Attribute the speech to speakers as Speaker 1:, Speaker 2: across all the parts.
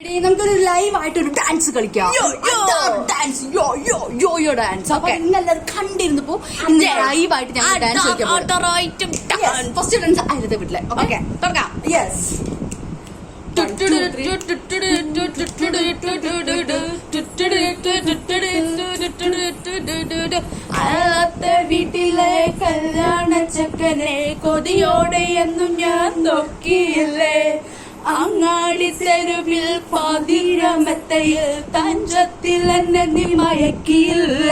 Speaker 1: നമുക്കൊരു ലൈവ് ആയിട്ട് ഒരു ഡാൻസ് കളിക്കാം ഡാൻസ് യോ. യോ യോ യോ ഡാൻസ് അപ്പൊ നിങ്ങളെല്ലാവരും കണ്ടിരുന്നപ്പോ ലൈവ് ആയിട്ട് ഞങ്ങൾ ഡാൻസ് കളിക്കാം ഫസ്റ്റ് ഡാൻസ് വീട്ടിലെ. ഓക്കെ തുടങ്ങാം യെസ് വീട്ടിലെ കല്യാണ ചക്കനെ കൊതിയോടെ എന്നും ഞാൻ നോക്കിയില്ലേ? അങ്ങാടി തെരുവിൽ പാതിരമത്തയിൽ തഞ്ചത്തിൽ എന്നെ നീ മയക്കിയില്ല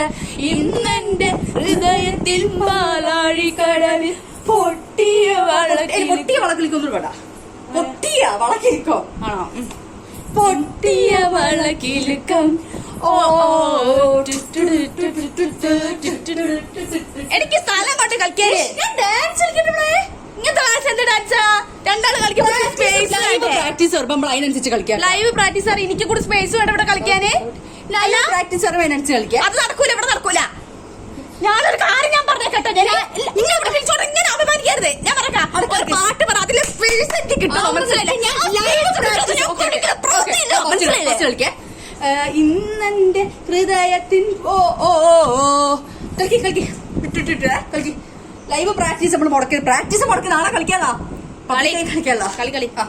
Speaker 1: ഇന്നെന്റെ ഹൃദയത്തിൽ പാലാഴി കടവിൽ പൊട്ടിയ വളക്കിൽ പൊട്ടിയ വളക്കിലേക്കൊന്നും വേണ്ട പൊട്ടിയ വളക്കിലേക്കോ ആണോ പൊട്ടിയ വളക്കിലുക്കം ഓ എനിക്ക് സ്ഥലം കൊണ്ട് കളിക്കാനേ ഞാൻ ഡാൻസ് കളിക്കട്ടെ ഇങ്ങനത്തെ ഡാൻസ് എന്ത് ഡാൻസാ രണ്ടാൾ കളിക്കുമ്പോൾ നമ്മൾ അതിനനുസരിച്ച് കളിക്കാം
Speaker 2: ലൈവ് പ്രാക്ടീസ് സാർ എനിക്ക് കൂടി സ്പേസ് വേണ്ട ഇവിടെ കളിക്കാന്.
Speaker 1: ലൈവ് പ്രാക്ടീസ് സാർ അതിനനുസരിച്ച് കളിക്കാം.
Speaker 2: അത് നടക്കൂല ഇവിടെ നടക്കൂല. ഞാനൊരു കാര്യം ഞാൻ പറഞ്ഞേക്കട്ടെ. ഞാൻ നിങ്ങൾ ഇവിടെ വിളിച്ചോണ്ട് ഇങ്ങനെ അഭിമാനിക്കരുത് ഞാൻ പറയാം ഒരു പാട്ട് പറ അതിലെ സ്പേസ് എനിക്ക് മനസ്സിലായില്ലേ?
Speaker 1: ഇന്നെന്റെ ഹൃദയത്തിൻ ഓ ഓ കളിക്കി കളിക്കി. വിട്ടിട്ടിട്ട് കളിക്കി. ലൈവ് പ്രാക്ടീസ് നമ്മൾ മുടക്കി പ്രാക്ടീസ് മുടക്കി. നാളെ കളിക്കാതാ
Speaker 2: കളി.
Speaker 1: കളിക്കാതാ
Speaker 2: കളി കളി.
Speaker 1: ആ.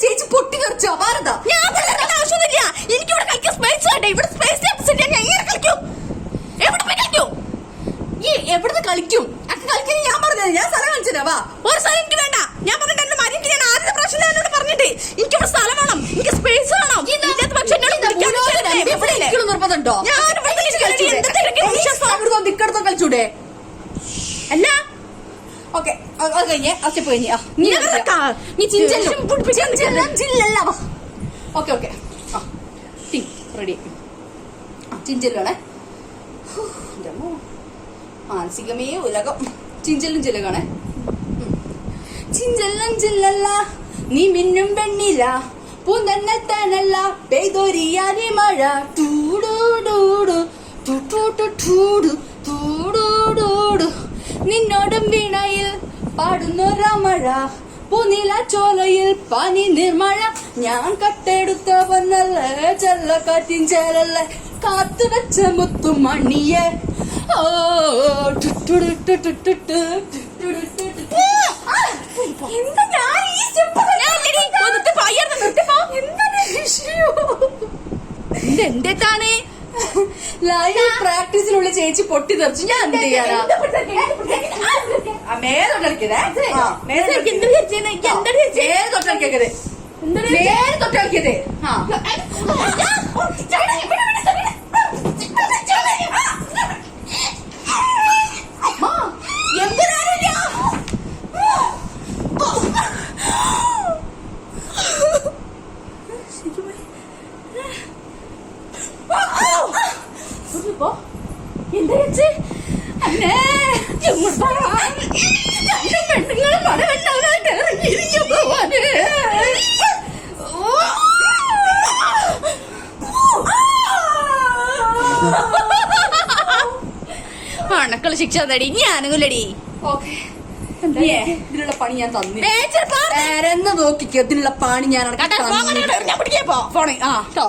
Speaker 1: ചേച്ചി പൊട്ടി
Speaker 2: ഞാൻ എനിക്ക് ഇവിടെ കളിക്കാൻ സ്പേസ് സ്പേസ് ഞാൻ കളിക്കും എവിടെ
Speaker 1: ഈ ഞാൻ പറഞ്ഞത് ഞാൻ സ്ഥലം കാണിച്ചു വാ.
Speaker 2: ഒരു സ്ഥലം എനിക്ക് വേണ്ട ഞാൻ പറഞ്ഞിട്ട് എന്റെ മരിക്ക് ഞാൻ ആദ്യത്തെ പ്രാവശ്യം ഞാൻ എന്നോട് പറഞ്ഞിട്ട് എനിക്ക് ഇവിടെ സ്ഥലം വേണം എനിക്ക് സ്പേസ് വേണം ഇല്ലാത്ത പക്ഷം എന്നോട് വിളിക്കാൻ പറ്റില്ല.
Speaker 1: എവിടെ ഇരിക്കണം ഇക്കടത്തോ കളിച്ചൂടെ?
Speaker 2: അല്ല
Speaker 1: ഓക്കെ. അത് കഴിഞ്ഞേ. ആ സ്റ്റെപ്പ് കഴിഞ്ഞേ. നീ ഓക്കെ ഓക്കെ. ആ ടീം റെഡി. മാനസികമേ ഉലകം. ചിഞ്ചലും ചിലകാണേ ചിഞ്ചല്ലം ചില്ലല്ല നീ മിന്നും വെണ്ണില പൂന്തന്നത്താനല്ല പെയ്തൊരിയാനി മഴ. ചൂട് നിന്നോടും വീണയിൽ പാടുന്നൊരാ മഴ പൂനില ചോലയിൽ പനി നിർമഴ ഞാൻ കട്ടെടുത്ത ചെല്ല കാറ്റിൻ കാത്തു വെച്ച ഓ എന്താ ഞാൻ ഈ സ്റ്റെപ്പ്
Speaker 2: ഞാൻ ഇല്ലെടി. ഒന്നിട്ട് പായായിരുന്നു.
Speaker 1: ലൈവ് പ്രാക്ടീസിനുള്ള ചേച്ചി പൊട്ടി തെറിച്ചു. ഞാൻ എന്ത് ചെയ്യാനാ? മേലെ തൊട്ടടിക്കതേ മേലെ തൊട്ടടിക്കരുത്. മേലെ തൊട്ടടിക്കരുത് ആ. ഇപ്പോ എന്താ അന്നേ ഇറങ്ങിയിരിക്കും പോവാന്
Speaker 2: അണക്കൾ ശിക്ഷ തന്നടി.
Speaker 1: ഓക്കെ. ഇതിനുള്ള പണി ഞാൻ തന്നിട്ട് നോക്കിക്കോ. ഇതിനുള്ള പണി ഞാൻ. ഫോണേ ആ കേട്ടോ